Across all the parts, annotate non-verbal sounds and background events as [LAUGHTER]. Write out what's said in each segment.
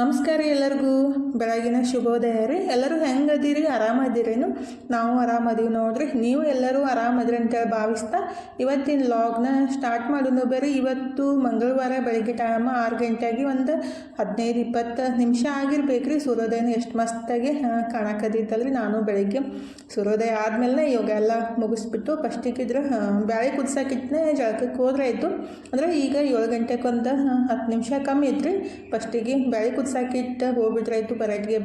ನಮಸ್ಕಾರ ಎಲ್ಲರಿಗೂ. ಬೆಳಗಿನ ಶುಭೋದಯ ರೀ ಎಲ್ಲರೂ ಹೆಂಗದಿರಿ? ಆರಾಮದಿರೇನು? ನಾವು ಆರಾಮದೀವಿ ನೋಡ್ರಿ. ನೀವು ಎಲ್ಲರೂ ಆರಾಮದ್ರಿ ಅಂತೇಳಿ ಭಾವಿಸ್ತಾ ಇವತ್ತಿನ ಲಾಗ್ನ ಸ್ಟಾರ್ಟ್ ಮಾಡೋದು ಬೇರೆ. ಇವತ್ತು ಮಂಗಳವಾರ ಬೆಳಗ್ಗೆ ಟೈಮ್ ಆರು ಗಂಟೆಗೆ ಒಂದು ಹದಿನೈದು ಇಪ್ಪತ್ತು ನಿಮಿಷ ಆಗಿರ್ಬೇಕ್ರಿ. ಸೂರ್ಯೋದಯನ ಎಷ್ಟು ಮಸ್ತಾಗಿ ಕಾಣಕದಿತ್ತಲ್ರಿ ನಾನು ಬೆಳಗ್ಗೆ ಸೂರ್ಯೋದಯ ಆದಮೇಲೆ ಯೋಗ ಎಲ್ಲ ಮುಗಿಸ್ಬಿಟ್ಟು ಫಸ್ಟಿಗಿದ್ರೆ ಬ್ಯಾಳೆ ಕುದ್ಸಾಕಿಟ್ನೆ ಜಳಕಕ್ಕೆ ಹೋದ್ರೆ ಆಯಿತು ಅಂದರೆ ಈಗ ಏಳು ಗಂಟೆಗೆ ಒಂದು ಹತ್ತು ನಿಮಿಷ ಕಮ್ಮಿ ಐತ್ರಿ ಫಸ್ಟಿಗೆ ಬ್ಯಾಳೆ ಕುದ್ಸಾಕಿಟ್ಟು ಹೋಗ್ಬಿಟ್ರೆ ಆಯಿತು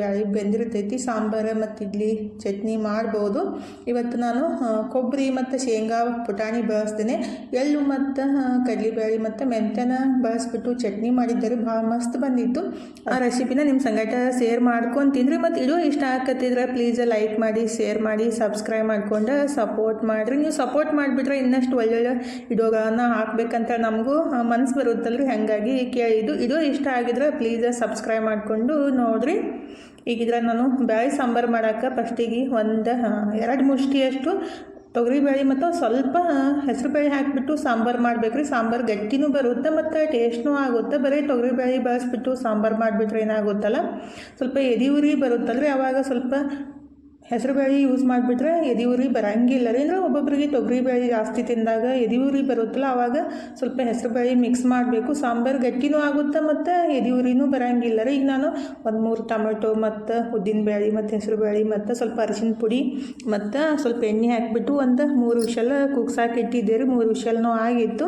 ಬ್ಯಾಳಿ ಬೆಂದಿರ್ತೈತಿ, ಸಾಂಬಾರು ಮತ್ತು ಇಡ್ಲಿ ಚಟ್ನಿ ಮಾಡ್ಬೋದು. ಇವತ್ತು ನಾನು ಕೊಬ್ಬರಿ ಮತ್ತು ಶೇಂಗಾ ಪುಟಾಣಿ ಬಳಸ್ದೇನೆ. ಎಳ್ಳು ಮತ್ತು ಕಡಲೆಬೇಳೆ ಮತ್ತು ಮೆಂತ್ಯನ ಬಳಸ್ಬಿಟ್ಟು ಚಟ್ನಿ ಮಾಡಿದ್ದರೆ ಭಾಳ ಮಸ್ತ್ ಬಂದಿತ್ತು. ಆ ರೆಸಿಪಿನ ನಿಮ್ಮ ಸಂಗಟ ಶೇರ್ ಮಾಡ್ಕೊಂಡು ತಿಂದ್ರಿ ಮತ್ತು ಇಡೋ ಇಷ್ಟ ಆಗತ್ತಿದ್ರೆ ಪ್ಲೀಸ್ ಲೈಕ್ ಮಾಡಿ, ಶೇರ್ ಮಾಡಿ, ಸಬ್ಸ್ಕ್ರೈಬ್ ಮಾಡ್ಕೊಂಡು ಸಪೋರ್ಟ್ ಮಾಡಿರಿ. ನೀವು ಸಪೋರ್ಟ್ ಮಾಡಿಬಿಟ್ರೆ ಇನ್ನಷ್ಟು ಒಳ್ಳೊಳ್ಳೆ ಇಡೋಗಳನ್ನು ಹಾಕ್ಬೇಕಂತ ನಮಗೂ ಮನಸ್ಸು ಬರುತ್ತಲ್ರಿ. ಹಾಗಾಗಿ ಕೇಳಿದ್ದು ಇದು ಇಷ್ಟ ಆಗಿದ್ರೆ ಪ್ಲೀಸ್ ಸಬ್ಸ್ಕ್ರೈಬ್ ಮಾಡಿಕೊಂಡು ನೋಡಿರಿ. ಈಗಿದ್ರೆ ನಾನು ಬ್ಯಾಳಿ ಸಾಂಬಾರು ಮಾಡೋಕೆ ಫಸ್ಟಿಗೆ ಒಂದು ಎರಡು ಮುಷ್ಟಿಯಷ್ಟು ತೊಗರಿಬೇಳೆ ಮತ್ತು ಸ್ವಲ್ಪ ಹೆಸರು ಬೇಳೆ ಹಾಕಿಬಿಟ್ಟು ಸಾಂಬಾರು ಮಾಡಬೇಕ್ರಿ. ಸಾಂಬಾರು ಗಟ್ಟಿನೂ ಬರುತ್ತೆ ಮತ್ತು ಟೇಸ್ಟ್ನೂ ಆಗುತ್ತೆ. ಬರೀ ತೊಗರಿಬೇಳೆ ಬಳಸ್ಬಿಟ್ಟು ಸಾಂಬಾರು ಮಾಡಿಬಿಟ್ರೆ ಏನಾಗುತ್ತಲ್ಲ? ಸ್ವಲ್ಪ ಎದಿ ಉರಿ ಬರುತ್ತಲ್ರಿ. ಆವಾಗ ಸ್ವಲ್ಪ ಹೆಸರು ಬೇಳೆ ಯೂಸ್ ಮಾಡಿಬಿಟ್ರೆ ಎದೆ ಉರಿ ಬರಂಗಿಲ್ಲ ರೀ. ಅಂದರೆ ಒಬ್ಬೊಬ್ಬರಿಗೆ ತೊಗರಿ ಬೇಳೆ ಜಾಸ್ತಿ ತಿಂದಾಗ ಎದೆ ಬರುತ್ತಲ್ಲ ಆವಾಗ ಸ್ವಲ್ಪ ಹೆಸರು ಬೇಳೆ ಮಿಕ್ಸ್ ಮಾಡಬೇಕು. ಸಾಂಬಾರು ಗಟ್ಟಿನೂ ಆಗುತ್ತೆ ಮತ್ತು ಎದೆ ಬರಂಗಿಲ್ಲ ರೀ. ಈಗ ನಾನು ಒಂದು ಮೂರು ಟೊಮೆಟೊ ಮತ್ತು ಉದ್ದಿನ ಬೇಳೆ ಮತ್ತು ಹೆಸರು ಬೇಳೆ ಮತ್ತು ಸ್ವಲ್ಪ ಅರಿಶಿನ ಪುಡಿ ಮತ್ತು ಸ್ವಲ್ಪ ಎಣ್ಣೆ ಹಾಕಿಬಿಟ್ಟು ಒಂದು ಮೂರು ವಿಷಲ್ ಕುಗ್ಸಾಕಿ ಇಟ್ಟಿದ್ದೆ ರೀ. ಮೂರು ವಿಷಲ್ನೂ ಆಗಿತ್ತು.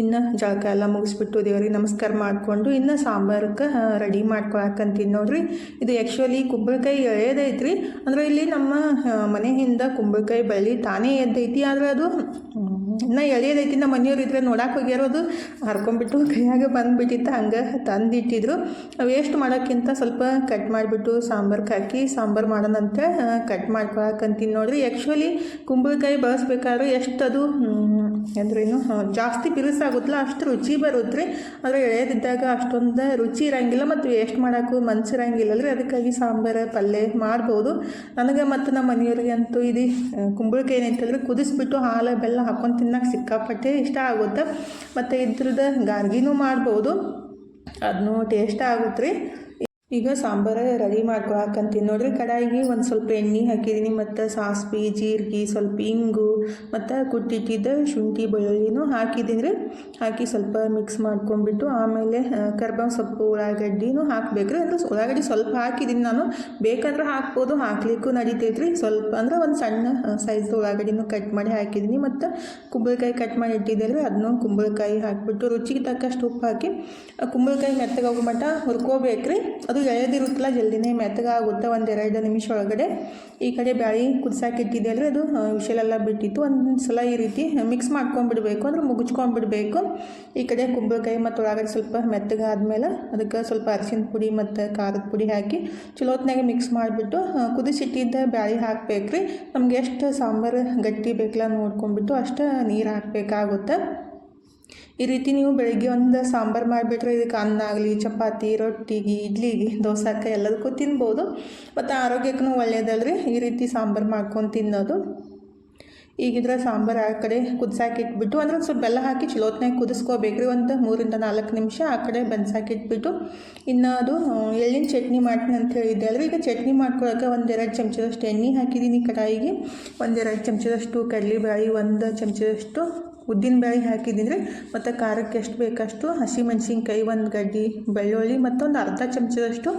ಇನ್ನು ಜಳಕ ಎಲ್ಲ ಮುಗಿಸ್ಬಿಟ್ಟು ದೇವ್ರಿಗೆ ನಮಸ್ಕಾರ ಮಾಡಿಕೊಂಡು ಇನ್ನು ಸಾಂಬಾರಕ್ಕೆ ರೆಡಿ ಮಾಡ್ಕೊಳಕಂತೀನಿ ನೋಡ್ರಿ. ಇದು ಆ್ಯಕ್ಚುಲಿ ಕುಂಬಳಕಾಯಿ ಎಳೆದೈತ್ರಿ ಅಂದ್ರೆ ಇಲ್ಲಿ ನಮ್ಮ ಮನೆಯಿಂದ ಕುಂಬಳಕಾಯಿ ಬಳ್ಳಿ ತಾನೇ ಎದ್ದೈತಿ. ಆದ್ರೆ ಅದು ಇನ್ನೂ ಎಳೆಯದೈತಿ. ನಮ್ಮ ಮನೆಯವ್ರು ಇದ್ರೆ ನೋಡಕ್ಕೆ ಹೋಗಿರೋದು ಹರ್ಕೊಂಡ್ಬಿಟ್ಟು ಕೈಯಾಗ ಬಂದುಬಿಟ್ಟಿತ್ತು. ಹಂಗೆ ತಂದಿಟ್ಟಿದ್ರು. ವೇಸ್ಟ್ ಮಾಡೋಕ್ಕಿಂತ ಸ್ವಲ್ಪ ಕಟ್ ಮಾಡಿಬಿಟ್ಟು ಸಾಂಬಾರ್ಗೆ ಹಾಕಿ ಸಾಂಬಾರು ಮಾಡೋಣಂತ ಕಟ್ ಮಾಡ್ಕೊಳಕಂತೀನಿ ನೋಡ್ರಿ. ಆ್ಯಕ್ಚುಲಿ ಕುಂಬಳಕಾಯಿ ಬಳಸ್ಬೇಕಾದ್ರೆ ಎಷ್ಟು ಅದು ಅಂದ್ರೇನು ಜಾಸ್ತಿ ಬಿರುಸಾಗುತ್ತಲ್ಲ ಅಷ್ಟು ರುಚಿ ಬರುತ್ತೆ ಆದರೆ ಎಳೆದಿದ್ದಾಗ ಅಷ್ಟೊಂದು ರುಚಿ ಇರಂಗಿಲ್ಲ ಮತ್ತು ವೇಸ್ಟ್ ಮಾಡೋಕ್ಕೂ ಮನ್ಸು ಇರಂಗಿಲ್ಲ ರೀ ಅದಕ್ಕಾಗಿ ಸಾಂಬಾರು, ಪಲ್ಯ ಮಾಡ್ಬೋದು. ನನಗೆ ಮತ್ತು ನಮ್ಮ ಮನೆಯವ್ರಿಗೆ ಅಂತೂ ಇದು ಕುಂಬಳಕಾಯಿ ಏನೈತಂದ್ರೆ ಕುದಿಸ್ಬಿಟ್ಟು ಹಾಲು, ಬೆಲ್ಲ ಹಾಕೊಂಡು ತಿನ್ನಕ್ಕೆ ಸಿಕ್ಕಾಪಟ್ಟೆ ಇಷ್ಟ ಆಗುತ್ತೆ. ಮತ್ತು ಇದ್ರದ್ದು ಗಾರ್ಗಿನೂ ಮಾಡ್ಬೋದು. ಅದನ್ನೂ ಟೇಸ್ಟ್ ಆಗುತ್ತೆ ರೀ ಈಗ ಸಾಂಬಾರು ರೆಡಿ ಮಾಡ್ಕೊಳಕಂತೀನಿ ನೋಡ್ರಿ ಕಡಾಯಿಗೆ ಒಂದು ಸ್ವಲ್ಪ ಎಣ್ಣೆ ಹಾಕಿದ್ದೀನಿ ಮತ್ತು ಸಾಸ್ವೆ, ಜೀರಿಗೆ, ಸ್ವಲ್ಪ ಇಂಗು, ಮತ್ತು ಕುಟ್ಟಿಟ್ಟಿದ್ದ ಶುಂಠಿ ಬೆಳ್ಳುಳ್ಳಿನೂ ಹಾಕಿದ್ದೀನಿ ರೀ ಹಾಕಿ ಸ್ವಲ್ಪ ಮಿಕ್ಸ್ ಮಾಡ್ಕೊಂಡ್ಬಿಟ್ಟು ಆಮೇಲೆ ಕರ್ಬೇವು ಸೊಪ್ಪು, ಉಳ್ಳಾಗಡ್ಡಿನೂ ಹಾಕ್ಬೇಕ್ರಿ. ಅಂದ್ರೆ ಉಳ್ಳಾಗಡ್ಡಿ ಸ್ವಲ್ಪ ಹಾಕಿದ್ದೀನಿ ನಾನು. ಬೇಕಂದ್ರೆ ಹಾಕ್ಬೋದು, ಹಾಕ್ಲಿಕ್ಕೂ ನಡಿತೈತ್ರಿ. ಸ್ವಲ್ಪ ಅಂದ್ರೆ ಒಂದು ಸಣ್ಣ ಸೈಜ್ ಉಳ್ಳಾಗಡ್ಡಿನೂ ಕಟ್ ಮಾಡಿ ಹಾಕಿದ್ದೀನಿ ಮತ್ತು ಕುಂಬಳಕಾಯಿ ಕಟ್ ಮಾಡಿ ಇಟ್ಟಿದ್ದೆ ರೀ ಅದನ್ನು ಕುಂಬಳಕಾಯಿ ಹಾಕಿಬಿಟ್ಟು ರುಚಿಗೆ ತಕ್ಕಷ್ಟು ಉಪ್ಪು ಹಾಕಿ ಕುಂಬಳಕಾಯಿ ಮೆತ್ತಗಾಗೋ ಮಟ್ಟ ಹುರ್ಕೋಬೇಕ್ರಿ. ಅದು ಎಳೆದಿರುತ್ತಲ್ಲ ಜಲ್ದಿನೇ ಮೆತ್ತಗಾಗುತ್ತೆ ಒಂದೆರಡು ನಿಮಿಷ ಒಳಗಡೆ. ಈ ಕಡೆ ಬ್ಯಾಳಿ ಕುದಿಸಾಕಿಟ್ಟಿದ್ದೆಲ್ರಿ ಅದು ಆ, ವಿಷಲೆಲ್ಲ ಬಿಟ್ಟಿತ್ತು. ಒಂದು ಸಲ ಈ ರೀತಿ ಮಿಕ್ಸ್ ಮಾಡ್ಕೊಂಡ್ಬಿಡ್ಬೇಕು ಅಂದ್ರೆ ಮುಗಿಸ್ಕೊಂಡ್ಬಿಡ್ಬೇಕು ಈ ಕಡೆ ಕುಂಬಳಕಾಯಿ ಮತ್ತು ಒಳಗಡೆ ಸ್ವಲ್ಪ ಮೆತ್ತಗಾದ್ಮೇಲೆ ಅದಕ್ಕೆ ಸ್ವಲ್ಪ ಅರಿಶಿನ ಪುಡಿ ಮತ್ತು ಖಾರದ ಪುಡಿ ಹಾಕಿ ಚಲೋತ್ನಾಗೆ ಮಿಕ್ಸ್ ಮಾಡಿಬಿಟ್ಟು ಕುದಿಸಿಟ್ಟಿದ್ದ ಬ್ಯಾಳಿ ಹಾಕ್ಬೇಕ್ರಿ. ನಮ್ಗೆ ಎಷ್ಟು ಸಾಂಬಾರು ಗಟ್ಟಿ ಬೇಕಲ್ಲ ನೋಡ್ಕೊಂಡ್ಬಿಟ್ಟು ಅಷ್ಟು ನೀರು ಹಾಕಬೇಕಾಗುತ್ತೆ. ಈ ರೀತಿ ನೀವು ಬೆಳಗ್ಗೆ ಒಂದು ಸಾಂಬಾರು ಮಾಡಿಬಿಟ್ರೆ ಇದಕ್ಕೆ ಅನ್ನ ಆಗಲಿ, ಚಪಾತಿ ರೊಟ್ಟಿಗೆ ಇಡ್ಲಿಗೆ ದೋಸೆಕ್ಕೆ ಎಲ್ಲದಕ್ಕೂ ತಿನ್ಬೋದು. ಮತ್ತು ಆರೋಗ್ಯಕ್ಕೂ ಒಳ್ಳೆಯದಲ್ರಿ ಈ ರೀತಿ ಸಾಂಬಾರು ಮಾಡ್ಕೊಂಡು ತಿನ್ನೋದು. ಈಗಿದ್ರೆ ಸಾಂಬಾರು ಆ ಕಡೆ ಕುದಿಸಾಕಿಟ್ಬಿಟ್ಟು, ಅಂದ್ರೆ ಸ್ವಲ್ಪ ಬೆಲ್ಲ ಹಾಕಿ ಚಲೋತ್ನಾಗ ಕುದಿಸ್ಕೋಬೇಕ್ರಿ, ಒಂದು ಮೂರಿಂದ ನಾಲ್ಕು ನಿಮಿಷ ಆ ಕಡೆ ಬೆನ್ಸಾಕಿಟ್ಬಿಟ್ಟು. ಇನ್ನು ಅದು ಎಳ್ಳಿನ ಚಟ್ನಿ ಮಾಡ್ತೀನಿ ಅಂತ ಹೇಳಿದ್ದೆ ಅಲ್ರಿ. ಈಗ ಚಟ್ನಿ ಮಾಡ್ಕೊಳಕ್ಕೆ ಒಂದೆರಡು ಚಮಚದಷ್ಟು ಎಣ್ಣೆ ಹಾಕಿದ್ದೀನಿ ಕಡಾಯಿಗೆ. ಒಂದೆರಡು ಚಮಚದಷ್ಟು ಕಡಲೆಬೇಳೆ ಒಂದು ಚಮಚದಷ್ಟು ಉದ್ದಿನ ಬೇಳೆ ಹಾಕಿದ್ದೀನಿ ರೀ ಮತ್ತು ಖಾರಕ್ಕೆ ಎಷ್ಟು ಬೇಕಷ್ಟು ಹಸಿಮೆಣ್ಸಿನ್ಕಾಯಿ, ಒಂದು ಗಡ್ಡಿ ಬೆಳ್ಳುಳ್ಳಿ, ಮತ್ತೊಂದು ಅರ್ಧ ಚಮಚದಷ್ಟು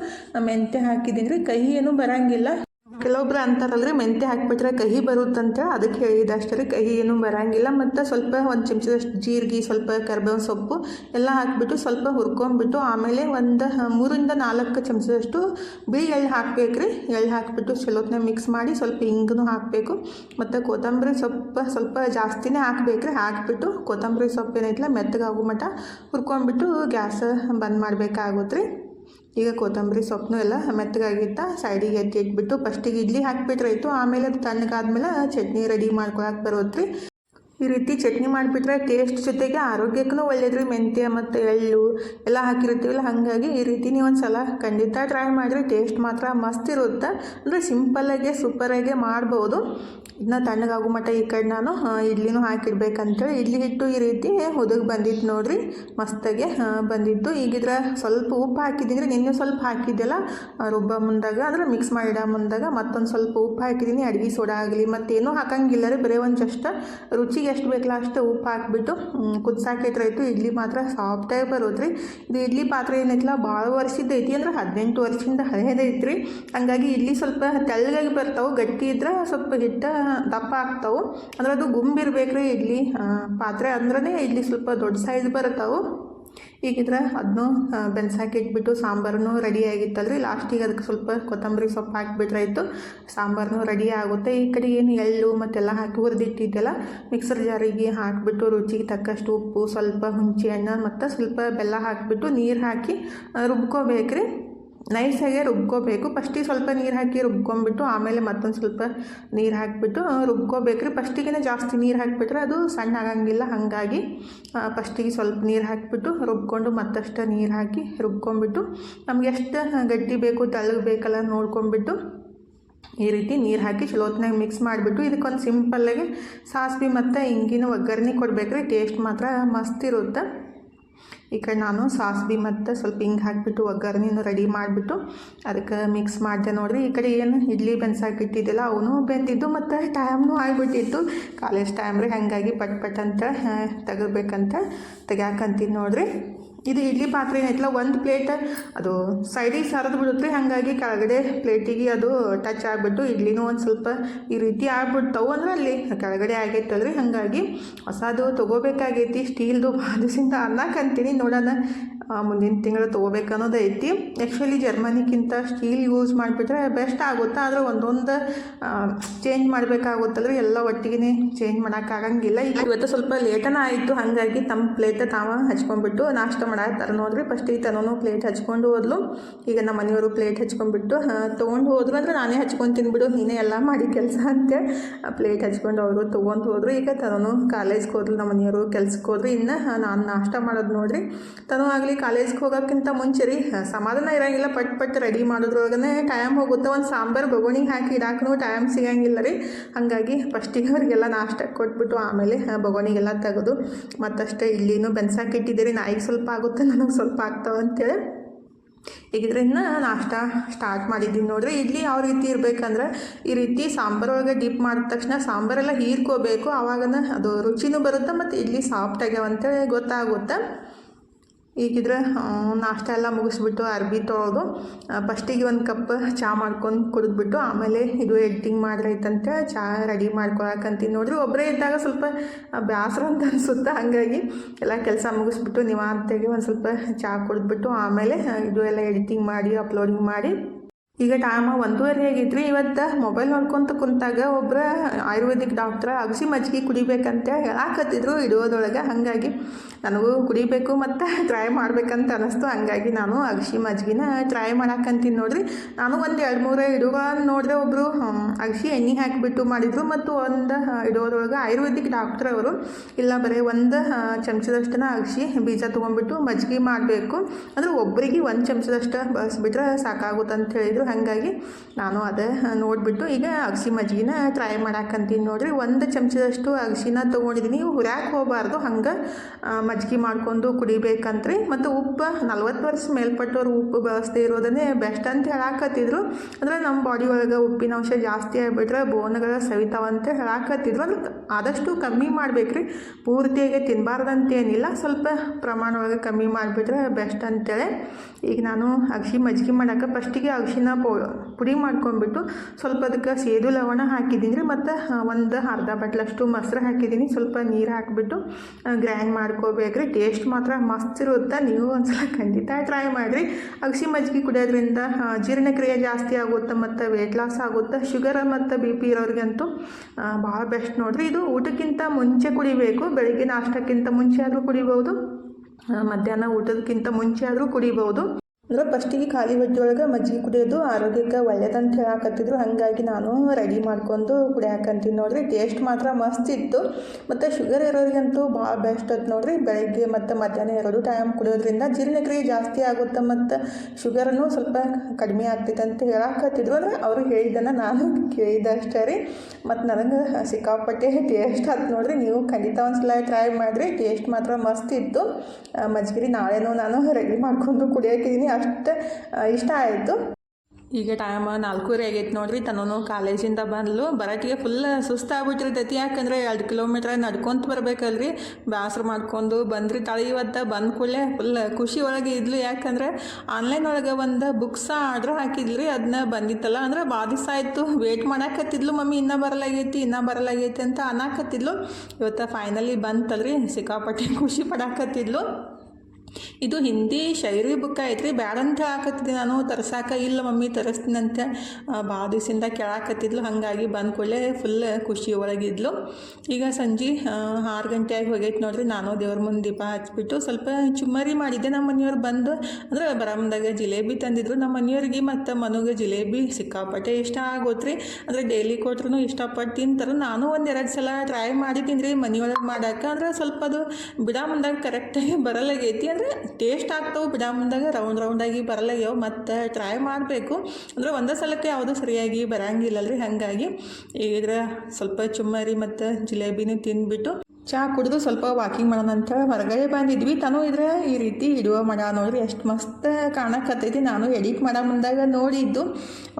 ಮೆಂತ್ಯ ಹಾಕಿದ್ದೀನಿ ರೀ ಕಹಿ ಏನೂ ಬರಂಗಿಲ್ಲ. ಕೆಲವೊಬ್ರು ಅಂತಾರಲ್ರಿ, ಮೆಂತ್ಯ ಹಾಕಿಬಿಟ್ರೆ ಕಹಿ ಬರುತ್ತಂತ ಅದಕ್ಕೆ ಹೇಳಿದ್ದು ಅಷ್ಟೇ ರೀ. ಕಹಿ ಏನೂ ಬರೋಂಗಿಲ್ಲ. ಮತ್ತು ಸ್ವಲ್ಪ ಒಂದು ಚಮಚದಷ್ಟು ಜೀರಿಗೆ, ಸ್ವಲ್ಪ ಕರ್ಬೇವು ಸೊಪ್ಪು ಎಲ್ಲ ಹಾಕಿಬಿಟ್ಟು ಸ್ವಲ್ಪ ಹುರ್ಕೊಂಡ್ಬಿಟ್ಟು ಆಮೇಲೆ ಒಂದು ಮೂರಿಂದ ನಾಲ್ಕು ಚಮಚದಷ್ಟು ಬಿಳಿ ಎಳ್ಳು ಹಾಕ್ಬೇಕ್ರಿ ಎಳ್ಳು ಹಾಕಿಬಿಟ್ಟು ಚಲೋತ್ನ ಮಿಕ್ಸ್ ಮಾಡಿ ಸ್ವಲ್ಪ ಹಿಂಗೂ ಹಾಕಬೇಕು. ಮತ್ತು ಕೊತ್ತಂಬರಿ ಸೊಪ್ಪು ಸ್ವಲ್ಪ ಜಾಸ್ತಿನೇ ಹಾಕ್ಬೇಕ್ರಿ ಹಾಕಿಬಿಟ್ಟು ಕೊತ್ತಂಬರಿ ಸೊಪ್ಪು ಏನೈತಲ್ಲ ಮೆತ್ತಗಾಗೋ ಮಟ್ಟ ಹುರ್ಕೊಂಡ್ಬಿಟ್ಟು ಗ್ಯಾಸ್ ಬಂದ್ ಮಾಡಬೇಕಾಗುತ್ತೆ ರೀ. ಈಗ ಕೊತ್ತಂಬರಿ ಸೊಪ್ಪು ಎಲ್ಲ ಮೆತ್ತಗಾಗಿತ್ತ ಸೈಡಿಗೆ ಎತ್ತಿ ಇಟ್ಬಿಟ್ಟು ಫಸ್ಟಿಗೆ ಇಡ್ಲಿ ಹಾಕ್ಬಿಟ್ರಾಯ್ತು ಆಮೇಲೆ ಅದು ತಣ್ಣಗಾದ್ಮೇಲೆ ಚಟ್ನಿ ರೆಡಿ ಮಾಡ್ಕೊಳಕ್ಕೆ ಬರುತ್ತೆ ಈ ರೀತಿ ಚಟ್ನಿ ಮಾಡಿಬಿಟ್ರೆ ಟೇಸ್ಟ್ ಜೊತೆಗೆ ಆರೋಗ್ಯಕ್ಕೂ ಒಳ್ಳೇದ್ರಿ ಮೆಂತ್ಯ ಮತ್ತು ಎಳ್ಳು ಎಲ್ಲ ಹಾಕಿರ್ತೀವಲ್ಲ, ಹಾಗಾಗಿ ಈ ರೀತಿ ನೀವು ಒಂದು ಸಲ ಖಂಡಿತ ಟ್ರೈ ಮಾಡಿರಿ ಟೇಸ್ಟ್ ಮಾತ್ರ ಮಸ್ತ್ ಇರುತ್ತೆ. ಅಂದರೆ ಸಿಂಪಲ್ಲಾಗೆ ಸೂಪರಾಗೆ ಮಾಡ್ಬೋದು. ಇದನ್ನ ತಣ್ಣಗಾಗೋ ಮಟ್ಟ ಈ ಕಡೆ ನಾನು ಇಡ್ಲಿನೂ ಹಾಕಿಡ್ಬೇಕಂತೇಳಿ ಇಡ್ಲಿ ಹಿಟ್ಟು ಈ ರೀತಿ ಹುದಗೆ ಬಂದಿತ್ತು ನೋಡಿರಿ. ಮಸ್ತಾಗೆ ಬಂದಿತ್ತು. ಈಗಿದ್ರೆ ಸ್ವಲ್ಪ ಉಪ್ಪು ಹಾಕಿದ್ದೀನಿ ನಿನ್ನೆ ಸ್ವಲ್ಪ ಹಾಕಿದ್ದೆಲ್ಲ ರುಬ್ಬ ಮುಂದಾಗ, ಅಂದ್ರೆ ಮಿಕ್ಸ್ ಮಾಡಿಡ ಮುಂದಾಗ ಮತ್ತೊಂದು ಸ್ವಲ್ಪ ಉಪ್ಪು ಹಾಕಿದ್ದೀನಿ. ಅಡುಗೆ ಸೋಡಾ ಆಗಲಿ ಮತ್ತೇನೂ ಹಾಕಂಗಿಲ್ಲ ರೀ. ಬರೀ ಒಂದು ಜಸ್ಟ್ ರುಚಿಗೆ ಎಷ್ಟು ಬೇಕಲ್ಲ ಅಷ್ಟು ಉಪ್ಪು ಹಾಕಿಬಿಟ್ಟು ಕುದಿಸಾಕಿಟ್ರಾಯ್ತು ಇಡ್ಲಿ ಮಾತ್ರ ಸಾಫ್ಟಾಗಿ ಬರೋದ್ರಿ ಇದು ಇಡ್ಲಿ ಪಾತ್ರೆ ಏನೈತಲ್ಲ ಭಾಳ ವರ್ಷದ ಐತಿ ಅಂದ್ರೆ ಹದಿನೆಂಟು ವರ್ಷದಿಂದ ಹಳೆಯದೈತ್ರಿ ಹಂಗಾಗಿ ಇಡ್ಲಿ ಸ್ವಲ್ಪ ತೆಳ್ಳಗಾಗಿ ಬರ್ತಾವೆ, ಗಟ್ಟಿ ಇದ್ರೆ ಸ್ವಲ್ಪ ಹಿಟ್ಟು ದಪ್ಪ ಆಗ್ತಾವೆ. ಅಂದ್ರೆ ಅದು ಗುಂಬಿರ್ಬೇಕ್ರಿ ಇಡ್ಲಿ ಪಾತ್ರೆ ಅಂದ್ರೆ ಇಡ್ಲಿ ಸ್ವಲ್ಪ ದೊಡ್ಡ ಸೈಜ್ ಬರ್ತಾವೆ. ಈಗಿದ್ರೆ ಅದನ್ನು ಬೆನ್ಸಾಕಿ ಇಟ್ಬಿಟ್ಟು ಸಾಂಬಾರನ್ನು ರೆಡಿ ಆಗಿತ್ತಲ್ರಿ. ಲಾಸ್ಟಿಗೆ ಅದಕ್ಕೆ ಸ್ವಲ್ಪ ಕೊತ್ತಂಬರಿ ಸೊಪ್ಪು ಹಾಕಿಬಿಟ್ರಾಯ್ತು ಸಾಂಬಾರು ರೆಡಿ ಆಗುತ್ತೆ. ಈ ಕಡೆ ಏನು ಎಳ್ಳು ಮತ್ತೆಲ್ಲ ಹಾಕಿ ಹುರಿದಿಟ್ಟಿದ್ದೆಲ್ಲ ಮಿಕ್ಸರ್ ಜಾರಿಗೆ ಹಾಕಿಬಿಟ್ಟು ರುಚಿಗೆ ತಕ್ಕಷ್ಟು ಉಪ್ಪು, ಸ್ವಲ್ಪ ಹುಂಚಿ ಹಣ್ಣು ಮತ್ತು ಸ್ವಲ್ಪ ಬೆಲ್ಲ ಹಾಕಿಬಿಟ್ಟು ನೀರು ಹಾಕಿ ರುಬ್ಕೋಬೇಕ್ರಿ. ನೈಸಾಗೆ ರುಬ್ಕೋಬೇಕು. ಫಸ್ಟಿಗೆ ಸ್ವಲ್ಪ ನೀರು ಹಾಕಿ ರುಬ್ಕೊಂಬಿಟ್ಟು ಆಮೇಲೆ ಮತ್ತೊಂದು ಸ್ವಲ್ಪ ನೀರು ಹಾಕಿಬಿಟ್ಟು ರುಬ್ಕೋಬೇಕ್ರಿ. ಫಸ್ಟಿಗೆ ಜಾಸ್ತಿ ನೀರು ಹಾಕಿಬಿಟ್ರೆ ಅದು ಸಣ್ಣ ಆಗಂಗಿಲ್ಲ, ಹಾಗಾಗಿ ಫಸ್ಟಿಗೆ ಸ್ವಲ್ಪ ನೀರು ಹಾಕಿಬಿಟ್ಟು, ರುಬ್ಕೊಂಡು ಮತ್ತಷ್ಟು ನೀರು ಹಾಕಿ ರುಬ್ಕೊಂಬಿಟ್ಟು ನಮ್ಗೆ ಎಷ್ಟು ಗಟ್ಟಿ ಬೇಕು ಬೇಕಲ್ಲ ನೋಡ್ಕೊಂಬಿಟ್ಟು ಈ ರೀತಿ ನೀರು ಹಾಕಿ ಚಲೋತ್ನಾಗ ಮಿಕ್ಸ್ ಮಾಡಿಬಿಟ್ಟು, ಇದಕ್ಕೊಂದು ಸಿಂಪಲ್ಲಾಗಿ ಸಾಸಿವೆ ಮತ್ತು ಹಿಂಗಿನ ಒಗ್ಗರಣೆ ಕೊಡಬೇಕ್ರಿ. ಟೇಸ್ಟ್ ಮಾತ್ರ ಮಸ್ತ್ ಇರುತ್ತೆ. ಈ ಕಡೆ ನಾನು ಸಾಸ್ಬಿ ಮತ್ತು ಸ್ವಲ್ಪ ಹಿಂಗೆ ಹಾಕಿಬಿಟ್ಟು ಒಗ್ಗರಣೆನೂ ರೆಡಿ ಮಾಡಿಬಿಟ್ಟು ಅದಕ್ಕೆ ಮಿಕ್ಸ್ ಮಾಡಿದೆ ನೋಡಿರಿ. ಈ ಕಡೆ ಏನು ಇಡ್ಲಿ ಬೆನ್ಸಾಕಿಟ್ಟಿದ್ದಿಲ್ಲ ಅವನು ಬೆಂದಿದ್ದು ಮತ್ತು ಟೈಮ್ನೂ ಆಗಿಬಿಟ್ಟಿತ್ತು. ಕಾಲೇಜ್ ಟೈಮ್ ರೀ ಹಾಗಾಗಿ ಪಟ್ ಪಟ್ ಅಂತ ತೆಗಿಬೇಕಂತ ತೆಗ್ಯಾಕಂತೀನಿ ನೋಡ್ರಿ. ಇದು ಇಡ್ಲಿ ಪಾತ್ರೆ ಏನೈತಲ್ಲ ಒಂದು ಪ್ಲೇಟ್ ಅದು ಸೈಡಿಗೆ ಸರಿದು ಬಿಡುತ್ತೆ, ಹಾಗಾಗಿ ಕೆಳಗಡೆ ಪ್ಲೇಟಿಗೆ ಅದು ಟಚ್ ಆಗಿಬಿಟ್ಟು ಇಡ್ಲಿನೂ ಒಂದು ಸ್ವಲ್ಪ ಈ ರೀತಿ ಆಗ್ಬಿಡ್ತಾವೆ. ಅಂದ್ರೆ ಅಲ್ಲಿ ಕೆಳಗಡೆ ಆಗೈತಲ್ರಿ, ಹಾಗಾಗಿ ಹೊಸದು ತೊಗೋಬೇಕಾಗೈತಿ. ಸ್ಟೀಲ್ದು ದಿವಸದಿಂದ ಅನ್ನಕ್ಕಂತೀನಿ ನೋಡೋಣ ಮುಂದಿನ ತಿಂಗಳು ತೊಗೋಬೇಕು ಅನ್ನೋದು ಐತಿ. ಆ್ಯಕ್ಚುಲಿ ಜರ್ಮನಿಗಿಂತ ಸ್ಟೀಲ್ ಯೂಸ್ ಮಾಡಿಬಿಟ್ರೆ ಬೆಸ್ಟ್ ಆಗುತ್ತೆ, ಆದರೆ ಒಂದೊಂದು ಚೇಂಜ್ ಮಾಡಬೇಕಾಗುತ್ತಲ್ರಿ. ಎಲ್ಲ ಒಟ್ಟಿಗೆ ಚೇಂಜ್ ಮಾಡೋಕ್ಕಾಗಂಗಿಲ್ಲ ಇವತ್ತು ಸ್ವಲ್ಪ ಲೇಟನ ಆಯಿತು, ಹಾಗಾಗಿ ತಮ್ಮ ಪ್ಲೇಟ ತಾವ ಹಚ್ಕೊಂಡ್ಬಿಟ್ಟು ನಾಷ್ಟ ಮಾಡಾಕ್ತಾರ ನೋಡ್ರಿ ಈ ತನೂ ಪ್ಲೇಟ್ ಹಚ್ಕೊಂಡು ಹೋದ್ಲು. ಈಗ ನಮ್ಮ ಮನೆಯವರು ಪ್ಲೇಟ್ ಹಚ್ಕೊಂಡ್ಬಿಟ್ಟು ತೊಗೊಂಡು ಹೋದ್ರು ಅಂದ್ರೆ ನಾನೇ ಹಚ್ಕೊಂಡು ತಿನ್ಬಿಡು, ನೀನೇ ಎಲ್ಲ ಮಾಡಿ ಕೆಲಸ ಅಂತೆ. ಪ್ಲೇಟ್ ಹಚ್ಕೊಂಡು ಅವರು ತೊಗೊಂಡು ಹೋದ್ರು. ಈಗ ತನೂ ಕಾಲೇಜ್ಗೆ ಹೋದ್ರು, ನಮ್ಮ ಮನೆಯವರು ಕೆಲ್ಸಕ್ಕೆ ಹೋದ್ರು. ಇನ್ನು ನಾನು ನಾಷ್ಟ ಮಾಡೋದು ನೋಡ್ರಿ. ತನೂ ಆಗಲಿ ಕಾಲೇಜ್ಗೆ ಹೋಗೋಕ್ಕಿಂತ ಮುಂಚೆ ರೀ ಸಮಾಧಾನ ಇರೋಂಗಿಲ್ಲ. ಪಟ್ ಪಟ್ ರೆಡಿ ಮಾಡೋದ್ರೊಳಗನೆ ಟೈಮ್ ಹೋಗುತ್ತೆ. ಒಂದು ಸಾಂಬಾರು ಬಗೋಣಿಗೆ ಹಾಕಿ ಇಡಾಕೂ ಟೈಮ್ ಸಿಗೋಂಗಿಲ್ಲ ರೀ. ಹಾಗಾಗಿ ಫಸ್ಟಿಗೆ ಅವರಿಗೆಲ್ಲ ನಾಷ್ಟಕ್ಕೆ ಕೊಟ್ಬಿಟ್ಟು, ಆಮೇಲೆ ಬಗೋಣಿಗೆಲ್ಲ ತೆಗೆದು ಮತ್ತಷ್ಟೇ ಇಲ್ಲಿನೂ ಬೆನ್ಸಾಕಿಟ್ಟಿದ್ದೀರಿ ನಾಯಿಗೆ ಸ್ವಲ್ಪ ಆಗುತ್ತೆ ನನಗೆ ಸ್ವಲ್ಪ ಆಗ್ತಾವೆ ಅಂತೇಳಿ. ಇದರಿಂದ ನಾಷ್ಟ ಸ್ಟಾರ್ಟ್ ಮಾಡಿದ್ದೀನಿ ನೋಡಿರಿ. ಇಡ್ಲಿ ಯಾವ ರೀತಿ ಇರಬೇಕಂದ್ರೆ, ಈ ರೀತಿ ಸಾಂಬಾರೊಳಗೆ ಡಿಪ್ ಮಾಡಿದ ತಕ್ಷಣ ಸಾಂಬಾರೆಲ್ಲ ಹೀರ್ಕೋಬೇಕು. ಆವಾಗ ಅದು ರುಚಿನೂ ಬರುತ್ತೆ, ಮತ್ತು ಇಡ್ಲಿ ಸಾಫ್ಟ್ ಆಗ್ಯಾವಂತೇಳಿ ಗೊತ್ತಾಗುತ್ತೆ. ಈಗಿದ್ರೆ ನಾಷ್ಟ ಎಲ್ಲ ಮುಗಿಸ್ಬಿಟ್ಟು ಅರ್ಬಿ ತೊಳೆದು ಫಸ್ಟಿಗೆ ಒಂದು ಕಪ್ ಚಹಾ ಮಾಡ್ಕೊಂಡು ಕುಡಿದ್ಬಿಟ್ಟು, ಆಮೇಲೆ ಇದು ಎಡಿಟಿಂಗ್ ಮಾಡ್ರೈತಂತೆ ಚಹಾ ರೆಡಿ ಮಾಡ್ಕೊಳಕಂತೀನಿ ನೋಡ್ರಿ. ಒಬ್ಬರೇ ಇದ್ದಾಗ ಸ್ವಲ್ಪ ಬೇಸರ ಅಂತ ಅನಿಸುತ್ತೆ. ಹಾಗಾಗಿ ಎಲ್ಲ ಕೆಲಸ ಮುಗಿಸ್ಬಿಟ್ಟು ನಿವಾಂತಾಗಿ ಒಂದು ಸ್ವಲ್ಪ ಚಹಾ ಕುಡಿದ್ಬಿಟ್ಟು, ಆಮೇಲೆ ಇದು ಎಲ್ಲ ಎಡಿಟಿಂಗ್ ಮಾಡಿ, ಅಪ್ಲೋಡಿಂಗ್ ಮಾಡಿ ಈಗ ಟೈಮ್ ಒಂದೂವರೆ ಆಗಿದ್ರಿ ಇವತ್ತು ಮೊಬೈಲ್ ನೋಡ್ಕೊಂತ ಕುಂತಾಗ ಒಬ್ಬರ ಆಯುರ್ವೇದಿಕ್ ಡಾಕ್ಟ್ರ ಅಗಸಿ ಮಜ್ಜಿಗೆ ಕುಡಿಬೇಕಂತ ಹೇಳಾಕತ್ತಿದ್ರು ಇಡೋದೊಳಗೆ ಹಾಗಾಗಿ ನನಗೂ ಕುಡಿಬೇಕು ಮತ್ತು ಟ್ರೈ ಮಾಡ್ಬೇಕಂತ ಅನ್ನಿಸ್ತು ಹಾಗಾಗಿ ನಾನು ಅಗಸಿ ಮಜ್ಜಿಗೆನ ಟ್ರೈ ಮಾಡಾಕಂತೀನಿ ನೋಡ್ರಿ. ನಾನು ಒಂದು ಎರಡು ಮೂರು ಇಡುವ ನೋಡಿದ್ರೆ ಒಬ್ಬರು ಅಗಸಿ ಎಣ್ಣೆ ಹಾಕಿಬಿಟ್ಟು ಮಾಡಿದರು ಮತ್ತು ಒಂದು ಇಡೋದೊಳಗೆ ಆಯುರ್ವೇದಿಕ್ ಡಾಕ್ಟ್ರ್ ಅವರು, ಇಲ್ಲ ಬರೀ ಒಂದು ಚಮಚದಷ್ಟನ ಅಗಸಿ ಬೀಜ ತೊಗೊಂಡ್ಬಿಟ್ಟು ಮಜ್ಜಿಗೆ ಮಾಡಬೇಕು. ಅಂದರೆ ಒಬ್ಬರಿಗೆ ಒಂದು ಚಮಚದಷ್ಟು ಬಳಸಿಬಿಟ್ರೆ ಸಾಕಾಗುತ್ತೆ ಅಂತ ಹೇಳಿದರು. ಹಾಗಾಗಿ ನಾನು ಅದೇ ನೋಡಿಬಿಟ್ಟು ಈಗ ಅಗಸಿ ಮಜ್ಜಿಗೆನ ಟ್ರೈ ಮಾಡಾಕಂತೀನಿ ನೋಡಿರಿ. ಒಂದು ಚಮಚದಷ್ಟು ಅಗಸಿನ ತೊಗೊಂಡಿದ್ದೀನಿ ಹುರ್ಯಾಕೆ ಹೋಗಬಾರ್ದು. ಹಂಗೆ ಮಜ್ಜಿಗೆ ಮಾಡ್ಕೊಂಡು ಕುಡಿಬೇಕಂತ್ರಿ. ಮತ್ತು ಉಪ್ಪು, ನಲ್ವತ್ತು ವರ್ಷ ಮೇಲ್ಪಟ್ಟವ್ರು ಉಪ್ಪು ಬಳಸದೇ ಇರೋದನ್ನೇ ಬೆಸ್ಟ್ ಅಂತ ಹೇಳಾಕತ್ತಿದ್ರು. ಅಂದರೆ ನಮ್ಮ ಬಾಡಿ ಒಳಗೆ ಉಪ್ಪಿನ ಅಂಶ ಜಾಸ್ತಿ ಆಗಿಬಿಟ್ರೆ ಬೋನ್ಗಳು ಸವಿತಾವಂತ ಹೇಳಾಕತ್ತಿದ್ರು. ಅಂದ್ರೆ ಆದಷ್ಟು ಕಮ್ಮಿ ಮಾಡಬೇಕ್ರಿ. ಪೂರ್ತಿಯಾಗಿ ತಿನ್ನಬಾರ್ದಂತೇನಿಲ್ಲ ಸ್ವಲ್ಪ ಪ್ರಮಾಣ ಒಳಗೆ ಕಮ್ಮಿ ಮಾಡಿಬಿಟ್ರೆ ಬೆಸ್ಟ್ ಅಂತೇಳಿ. ಈಗ ನಾನು ಅಗಸಿ ಮಜ್ಜಿಗೆ ಮಾಡೋಕೆ ಫಸ್ಟಿಗೆ ಅಗಸಿನ ಪೌ, ಪುಡಿ ಮಾಡ್ಕೊಂಡ್ಬಿಟ್ಟು ಸ್ವಲ್ಪ ಅದಕ್ಕೆ ಸೇದು ಲವಣ ಹಾಕಿದ್ದೀನಿ ರೀ, ಮತ್ತು ಒಂದು ಅರ್ಧ ಬಟ್ಲಷ್ಟು ಮೊಸರು ಹಾಕಿದ್ದೀನಿ. ಸ್ವಲ್ಪ ನೀರು ಹಾಕಿಬಿಟ್ಟು ಗ್ರೈಂಡ್ ಮಾಡ್ಕೋಬೇಕ್ರಿ ಟೇಸ್ಟ್ ಮಾತ್ರ ಮಸ್ತ್ ಇರುತ್ತೆ. ನೀವು ಒಂದ್ಸಲ ಖಂಡಿತ ಟ್ರೈ ಮಾಡಿರಿ. ಅಗಸಿ ಮಜ್ಜಿಗೆ ಕುಡಿಯೋದ್ರಿಂದ ಜೀರ್ಣಕ್ರಿಯೆ ಜಾಸ್ತಿ ಆಗುತ್ತೆ ಮತ್ತು ವೆಯ್ಟ್ ಲಾಸ್ ಆಗುತ್ತೆ. ಶುಗರ್ ಮತ್ತು ಬಿ ಪಿ ಇರೋರಿಗಂತೂ ಭಾಳ ಬೆಸ್ಟ್ ನೋಡ್ರಿ. ಇದು ಊಟಕ್ಕಿಂತ ಮುಂಚೆ ಕುಡಿಬೇಕು. ಬೆಳಗ್ಗೆ ನಾಷ್ಟಕ್ಕಿಂತ ಮುಂಚೆ ಆದರೂ ಕುಡಿಬೋದು. ಮಧ್ಯಾಹ್ನ ಊಟದಕ್ಕಿಂತ ಮುಂಚೆ ಆದರೂ ಕುಡಿಬೋದು. ಅಂದ್ರೆ ಫಸ್ಟಿಗೆ ಖಾಲಿ ಹೊಟ್ಟೆಯೊಳಗೆ ಮಜ್ಜಿಗೆ ಕುಡಿಯೋದು ಆರೋಗ್ಯಕ್ಕೆ ಒಳ್ಳೇದಂತ ಹೇಳಾಕತ್ತಿದ್ರು. ಹಾಗಾಗಿ ನಾನು ರೆಡಿ ಮಾಡ್ಕೊಂಡು ಕುಡಿಯಾಕಂತೀನಿ ನೋಡ್ರಿ. ಟೇಸ್ಟ್ ಮಾತ್ರ ಮಸ್ತ್ ಇತ್ತು. ಮತ್ತು ಶುಗರ್ ಇರೋರಿಗಂತೂ ಭಾಳ ಬೆಸ್ಟ್ ಅದು ನೋಡ್ರಿ. ಬೆಳಗ್ಗೆ ಮತ್ತು ಮಧ್ಯಾಹ್ನ ಎರಡು ಟೈಮ್ ಕುಡಿಯೋದ್ರಿಂದ ಜೀರ್ಣಕ್ರಿಯೆ ಜಾಸ್ತಿ ಆಗುತ್ತೆ ಮತ್ತು ಶುಗರನ್ನು ಸ್ವಲ್ಪ ಕಡಿಮೆ ಆಗ್ತೈತೆ ಅಂತ ಹೇಳಾಕತ್ತಿದ್ರು. ಅಂದ್ರೆ ಅವರು ಹೇಳಿದ್ದನ್ನು ನಾನು ಕೇಳಿದ್ದೆ ಅಷ್ಟೇ ರೀ. ಮತ್ತು ನನಗೆ ಸಿಕ್ಕಾಪಟ್ಟೆ ಟೇಸ್ಟ್ ಆಯ್ತು ನೋಡ್ರಿ. ನೀವು ಖಂಡಿತ ಒಂದ್ಸಲ ಟ್ರೈ ಮಾಡಿರಿ. ಟೇಸ್ಟ್ ಮಾತ್ರ ಮಸ್ತ್ ಇತ್ತು. ಮಜ್ಜಿಗೆ ನಾಳೆನೂ ನಾನು ರೆಡಿ ಮಾಡ್ಕೊಂಡು ಕುಡಿಯೋಕಿದ್ದೀನಿ ಅಷ್ಟು ಇಷ್ಟ ಆಯಿತು. ಈಗ ಟೈಮ್ ನಾಲ್ಕೂವರೆ ಆಗೈತೆ ನೋಡ್ರಿ. ತನೂ ಕಾಲೇಜಿಂದ ಬಂದ್ಲು. ಬರೋಟಿಗೆ ಫುಲ್ ಸುಸ್ತಾಗ್ಬಿಟ್ಟಿರ್ತೈತಿ. ಯಾಕಂದ್ರೆ ಎರಡು ಕಿಲೋಮೀಟ್ರ್ ನಡ್ಕೊಂತ ಬರ್ಬೇಕಲ್ರಿ. ಬೇಸ್ರ ಮಾಡ್ಕೊಂಡು ಬಂದ್ರಿ. ತಳಿ ಇವತ್ತು ಬಂದ ಕೂಡಲೇ ಫುಲ್ ಖುಷಿ ಒಳಗೆ ಇದ್ಲು. ಯಾಕಂದ್ರೆ ಆನ್ಲೈನ್ ಒಳಗೆ ಒಂದು ಬುಕ್ಸ ಆರ್ಡ್ರ್ ಹಾಕಿದ್ರಿ. ಅದನ್ನ ಬಂದಿತ್ತಲ್ಲ. ಅಂದ್ರೆ ಭಾಳ ದಿವಸ ಆಯಿತು. ವೇಟ್ ಮಾಡಾಕತ್ತಿದ್ಲು ಮಮ್ಮಿ. ಇನ್ನೂ ಬರಲಾಗೈತಿ ಇನ್ನೂ ಬರಲಾಗೈತಿ ಅಂತ ಅನ್ನಕತ್ತಿದ್ಲು. ಇವತ್ತು ಫೈನಲಿ ಬಂತಲ್ರಿ. ಸಿಕ್ಕಾಪಟ್ಟೆ [LAUGHS] ಖುಷಿ ಪಡಾಕತ್ತಿದ್ಲು. ಇದು ಹಿಂದಿ ಶೈರಿ ಬುಕ್ ಐತ್ರಿ. ಬ್ಯಾಡಂತ ಹಾಕತ್ತಿದ್ದೆ ನಾನು, ತರ್ಸಾಕ ಇಲ್ಲ ಮಮ್ಮಿ ತರಿಸ್ತೀನಿ ಅಂತ ಭಾಳ ದಿವಸದಿಂದ ಕೇಳಾಕತ್ತಿದ್ಲು, ಹಾಗಾಗಿ ಬಂದ ಕೂಡಲೇ ಫುಲ್ ಖುಷಿ ಒಳಗಿದ್ಲು. ಈಗ ಸಂಜೆ ಆರು ಗಂಟೆ ಆಗಿ ಹೋಗೈತೆ ನೋಡ್ರಿ. ನಾನು ದೇವ್ರ ಮುಂದೆ ದೀಪ ಹಚ್ಬಿಟ್ಟು ಸ್ವಲ್ಪ ಚುಮ್ಮರಿ ಮಾಡಿದ್ದೆ. ನಮ್ಮ ಮನೆಯವ್ರು ಬಂದು, ಅಂದ್ರೆ ಬರಮ್ದಾಗ ಜಿಲೇಬಿ ತಂದಿದ್ರು. ನಮ್ಮ ಮನೆಯವ್ರಿಗೆ ಮತ್ತು ಮನೆಗೆ ಜಿಲೇಬಿ ಸಿಕ್ಕಾಪಟ್ಟೆ ಇಷ್ಟ ಆಗೋತ್ರಿ. ಅಂದರೆ ಡೈಲಿ ಕೊಟ್ರು ಇಷ್ಟಪಟ್ಟು ತಿಂತಾರೆ. ನಾನು ಒಂದು ಎರಡು ಸಲ ಟ್ರೈ ಮಾಡಿ ತಿಂದ್ರಿ. ಮನೆಯೊಳಗೆ ಮಾಡಕ್ಕೆ ಅಂದ್ರೆ ಸ್ವಲ್ಪ ಅದು ಬಿಡ ಮುಂದಾಗ ಕರೆಕ್ಟಾಗಿ ಬರಲಾಗೈತಿ. ಅಂದರೆ ಟೇಸ್ಟ್ ಆಗ್ತಾವೆ ಬಿಡ ಮುಂದಾಗ ರೌಂಡ್ ರೌಂಡಾಗಿ ಬರಲಾಗ್ಯಾವ ಮತ್ತು ಟ್ರೈ ಮಾಡಬೇಕು. ಅಂದ್ರೆ ಒಂದೇ ಸಲಕ್ಕೆ ಯಾವುದೂ ಸರಿಯಾಗಿ ಬರಂಗಿಲ್ಲಲ್ರಿ, ಹಾಗಾಗಿ ಇದ್ರ ಸ್ವಲ್ಪ ಚುಮ್ಮರಿ ಮತ್ತು ಜಿಲೇಬಿನೂ ತಿಂದ್ಬಿಟ್ಟು ಚಹಾ ಕುಡಿದು ಸ್ವಲ್ಪ ವಾಕಿಂಗ್ ಮಾಡೋಣ ಅಂತ ಹೊರಗಡೆ ಬಂದಿದ್ವಿ. ತಾನು ಇದ್ರೆ ಈ ರೀತಿ ಇಡುವ ಮಡ ನೋಡ್ರಿ, ಎಷ್ಟು ಮಸ್ತ್ ಕಾಣಕತ್ತೈತಿ. ನಾನು ಎಡಿಟ್ ಮಾಡೋ ಮುಂದಾಗ ನೋಡಿದ್ದು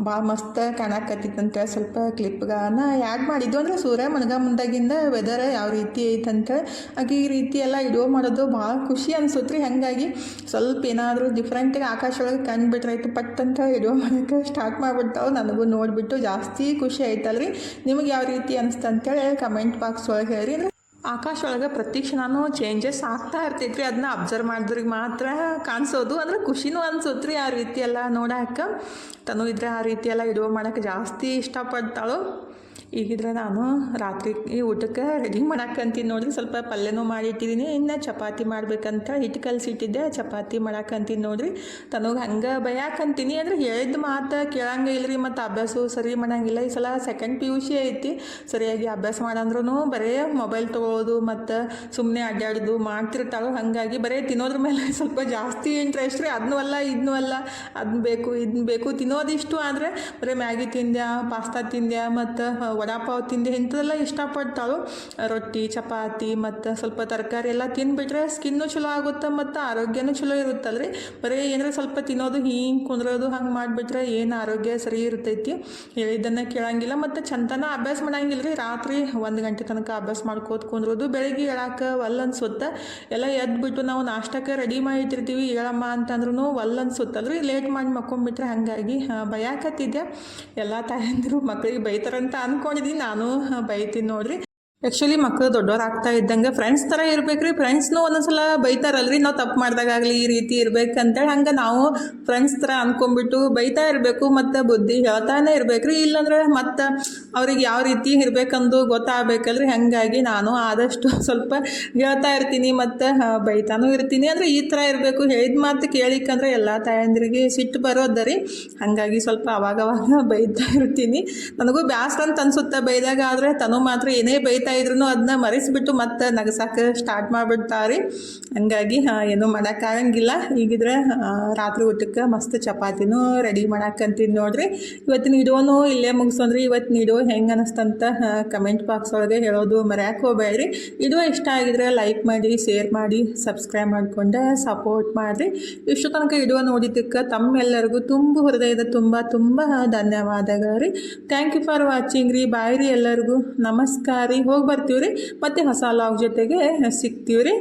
ಭಾಳ ಮಸ್ತ್ ಕಾಣಕತ್ತೈತಿ ಅಂತೇಳಿ ಸ್ವಲ್ಪ ಕ್ಲಿಪ್ಗಾನ ಆ್ಯಡ್ ಮಾಡಿದ್ದು. ಅಂದರೆ ಸೂರ್ಯ ಮಣಗ ಮುಂದಾಗಿಂದ ವೆದರ್ ಯಾವ ರೀತಿ ಐತೆ ಅಂತೇಳಿ ಹಾಗೆ ಈ ರೀತಿ ಎಲ್ಲ ಇಡುವ ಮಾಡೋದು ಭಾಳ ಖುಷಿ ಅನ್ಸುತ್ತೆ ರೀ ಹಾಗಾಗಿ ಸ್ವಲ್ಪ ಏನಾದರೂ ಡಿಫ್ರೆಂಟಾಗಿ ಆಕಾಶ ಒಳಗೆ ಕಂಡುಬಿಟ್ರಾಯ್ತು ಪಟ್ ಅಂತ ಇಡುವ ಮಾಡೋಕ್ಕೆ ಸ್ಟಾರ್ಟ್ ಮಾಡಿಬಿಡ್ತಾವೆ. ನನಗೂ ನೋಡಿಬಿಟ್ಟು ಜಾಸ್ತಿ ಖುಷಿ ಆಯ್ತಲ್ರಿ. ನಿಮಗೆ ಯಾವ ರೀತಿ ಅನಿಸ್ತು ಅಂತೇಳಿ ಕಮೆಂಟ್ ಬಾಕ್ಸ್ ಒಳಗೆ ಹೇಳ್ರಿ. ಆಕಾಶ ಒಳಗೆ ಪ್ರತಿ ಚೇಂಜಸ್ ಆಗ್ತಾ ಇರ್ತೈತೆ ಅದನ್ನ ಅಬ್ಸರ್ವ್ ಮಾಡಿದ್ರಿಗೆ ಮಾತ್ರ ಕಾಣಿಸೋದು. ಅಂದ್ರೆ ಖುಷಿನೂ ಅನ್ಸುತ್ತೆ ರೀ ಆ ರೀತಿ ಎಲ್ಲ ನೋಡಕ್ಕೆ ತನು ಇದ್ರೆ ಆ ರೀತಿ ಎಲ್ಲ ಇಡುವ ಮಾಡೋಕ್ಕೆ ಜಾಸ್ತಿ ಇಷ್ಟಪಡ್ತಾಳು. ಈಗಿದ್ರೆ ನಾನು ರಾತ್ರಿ ಈ ಊಟಕ್ಕೆ ರೆಡಿ ಮಾಡಾಕಂತೀನಿ ನೋಡಿ, ಸ್ವಲ್ಪ ಪಲ್ಯನೂ ಮಾಡಿಟ್ಟಿದ್ದೀನಿ. ಇನ್ನು ಚಪಾತಿ ಮಾಡ್ಬೇಕಂತ ಹಿಟ್ಟು ಕಲಸಿಟ್ಟಿದ್ದೆ ಚಪಾತಿ ಮಾಡಾಕಂತೀನಿ ನೋಡಿರಿ. ತನಗೆ ಹಂಗೆ ಬಯಾಕಂತೀನಿ ಅಂದ್ರೆ ಹೇಳಿದ ಮಾತು ಕೇಳಂಗೆ ರೀ ಮತ್ತು ಅಭ್ಯಾಸವು ಸರಿ ಮಾಡಂಗಿಲ್ಲ. ಈ ಸಲ ಸೆಕೆಂಡ್ ಪಿ ಯು ಸಿ ಐತಿ. ಸರಿಯಾಗಿ ಅಭ್ಯಾಸ ಮಾಡಂದ್ರೂ ಬರೇ ಮೊಬೈಲ್ ತೊಗೊಳೋದು, ಮತ್ತು ಸುಮ್ಮನೆ ಅಡ್ಡಾಡೋದು ಮಾಡ್ತಿರ್ತಾಳು ಹಾಗಾಗಿ ಬರೀ ತಿನ್ನೋದ್ರ ಮೇಲೆ [LAUGHS] ಸ್ವಲ್ಪ ಜಾಸ್ತಿ ಇಂಟ್ರೆಸ್ಟ್ ರೀ. ಅದನ್ನೂ ಅಲ್ಲ ಇದನ್ನೂ ಅಲ್ಲ. ಅದನ್ನ ಬೇಕು ಇದನ್ನ ಬೇಕು ತಿನ್ನೋದಿಷ್ಟು. ಆದರೆ ಬರೀ ಮ್ಯಾಗಿ ತಿಂದ್ಯಾ, ಪಾಸ್ತಾ ತಿಂದ್ಯಾ, ಮತ್ತು ವಡಾಪಾವ್ ತಿಂದು ಇಂಥದ್ದೆಲ್ಲ ಇಷ್ಟಪಡ್ತಾಳು. ರೊಟ್ಟಿ, ಚಪಾತಿ ಮತ್ತು ಸ್ವಲ್ಪ ತರಕಾರಿ ಎಲ್ಲ ತಿಂದುಬಿಟ್ರೆ ಸ್ಕಿನ್ನು ಚಲೋ ಆಗುತ್ತೆ ಮತ್ತು ಆರೋಗ್ಯನೂ ಚಲೋ ಇರುತ್ತಲ್ರಿ. ಬರೀ ಏನಾರ ಸ್ವಲ್ಪ ತಿನ್ನೋದು, ಹಿಂಗೆ ಕುಂದ್ರೋದು, ಹಂಗೆ ಮಾಡಿಬಿಟ್ರೆ ಏನು ಆರೋಗ್ಯ ಸರಿ ಇರ್ತೈತಿ ಹೇಳಿದ್ದನ್ನು ಕೇಳಂಗಿಲ್ಲ. ಮತ್ತು ಚಂತನ ಅಭ್ಯಾಸ ಮಾಡಂಗಿಲ್ಲ ರೀ ರಾತ್ರಿ ಒಂದು ಗಂಟೆ ತನಕ ಅಭ್ಯಾಸ ಮಾಡ್ಕೋತ ಕುಂದ್ರೋದು. ಬೆಳಗ್ಗೆ ಹೇಳಕ್ಕೆ ಒಲ್ಲ ಅನ್ಸುತ್ತೆ ಎಲ್ಲ ಎದ್ಬಿಟ್ಟು ನಾವು ನಾಷ್ಟಕ್ಕೆ ರೆಡಿ ಮಾಡಿ ಇಟ್ಟಿರ್ತೀವಿ ಹೇಳಮ್ಮ ಅಂತಂದ್ರೂ ಒಲ್ಲ ಅನ್ಸುತ್ತಲ್ರಿ ಲೇಟ್ ಮಾಡಿ ಮಕ್ಕೊಂಬಿಟ್ರೆ ಹಾಗಾಗಿ ಬಯಾಕತ್ತಿದ್ದೆ. ಎಲ್ಲ ತಾಯಂದಿರು ಮಕ್ಕಳಿಗೆ ಬೈತಾರಂತ ಅಂದ್ಕೊಂಡಿದ್ದೀನಿ ನಾನು ಬೈತೀನಿ ನೋಡ್ರಿ. ಆ್ಯಕ್ಚುಲಿ ಮಕ್ಕಳು ದೊಡ್ಡವ್ರು ಆಗ್ತಾ ಇದ್ದಂಗೆ ಫ್ರೆಂಡ್ಸ್ ಥರ ಇರಬೇಕ್ರಿ. ಫ್ರೆಂಡ್ಸ್ನು ಒಂದೊಂದ್ಸಲ ಬೈತಾರಲ್ರಿ, ನಾವು ತಪ್ಪು ಮಾಡಿದಾಗಲಿ ಈ ರೀತಿ ಇರ್ಬೇಕಂತೇಳಿ ಹಂಗೆ ನಾವು ಫ್ರೆಂಡ್ಸ್ ಥರ ಅಂದ್ಕೊಂಡ್ಬಿಟ್ಟು ಬೈತಾ ಇರಬೇಕು, ಮತ್ತು ಬುದ್ಧಿ ಹೇಳ್ತಾನೆ ರೀ ಇಲ್ಲಾಂದ್ರೆ ಮತ್ತು ಅವ್ರಿಗೆ ಯಾವ ರೀತಿ ಇರಬೇಕಂದು ಗೊತ್ತಾಗಬೇಕಲ್ರಿ. ಹಾಗಾಗಿ ನಾನು ಆದಷ್ಟು [LAUGHS] ಸ್ವಲ್ಪ ಹೇಳ್ತಾ ಇರ್ತೀನಿ, ಮತ್ತು ಬೈತಾನೂ ಇರ್ತೀನಿ. ಅಂದರೆ ಈ ಥರ ಇರಬೇಕು. ಹೇಳಿದ ಮಾತು ಕೇಳಿಕಂದ್ರೆ ಎಲ್ಲ ತಾಯಂದ್ರಿಗೆ ಸಿಟ್ಟು ಬರೋದರಿ ಹಾಗಾಗಿ ಸ್ವಲ್ಪ ಅವಾಗವಾಗ ಬೈತಾ ಇರ್ತೀನಿ. ನನಗೂ ಬ್ಯಾಸ್ರ ಅಂತ ಅನ್ಸುತ್ತೆ, ಬೈದಾಗ ಆದರೆ ತನು ಮಾತ್ರ ಏನೇ ಬೈತಾ ಇದ್ರು ಅದನ್ನ ಮರೆಸಿಬಿಟ್ಟು ಮತ್ತೆ ನಗಸಕ್ಕೆ ಸ್ಟಾರ್ಟ್ ಮಾಡಿಬಿಡ್ತಾರೆ ಹಂಗಾಗಿ ಏನು ಮಾಡೋಕ್ಕಾಗಂಗಿಲ್ಲ ಈಗಿದ್ರೆ ರಾತ್ರಿ ಊಟಕ್ಕೆ ಮಸ್ತ್ ಚಪಾತಿನೂ ರೆಡಿ ಮಾಡಾಕಂತೀನಿ ನೋಡ್ರಿ. ಇವತ್ತಿನ ವಿಡಿಯೋನು ಇಲ್ಲೇ ಮುಗಿಸೋಂದ್ರಿ. ಇವತ್ತಿನ ವಿಡಿಯೋ ಹೆಂಗೆ ಅನಿಸ್ತಂತ ಕಮೆಂಟ್ ಬಾಕ್ಸ್ ಒಳಗೆ ಹೇಳೋದು ಮರ್ಯಾಕೆ ಹೋಗ್ಬೇಡ್ರಿ. ವಿಡಿಯೋ ಇಷ್ಟ ಆಗಿದ್ರೆ ಲೈಕ್ ಮಾಡಿ ಶೇರ್ ಮಾಡಿ ಸಬ್ಸ್ಕ್ರೈಬ್ ಮಾಡ್ಕೊಂಡು ಸಪೋರ್ಟ್ ಮಾಡಿರಿ. ಇಷ್ಟು ತನಕ ವಿಡಿಯೋ ನೋಡಿದ್ದಕ್ಕೆ ತಮ್ಮೆಲ್ಲರಿಗೂ ತುಂಬ ಹೃದಯದ ತುಂಬ ತುಂಬ ಧನ್ಯವಾದಗಳು ರೀ. ಥ್ಯಾಂಕ್ ಯು ಫಾರ್ ವಾಚಿಂಗ್ ರೀ. ಬಾಯ್ ರೀ ಎಲ್ಲರಿಗೂ. ನಮಸ್ಕಾರ ರೀ. ಹೋಗಿ ಬರ್ತೀವಿ ರೀ ಮತ್ತು ಹೊಸ ಲಾಗ್ ಜೊತೆಗೆ ಸಿಗ್ತೀವಿ ರೀ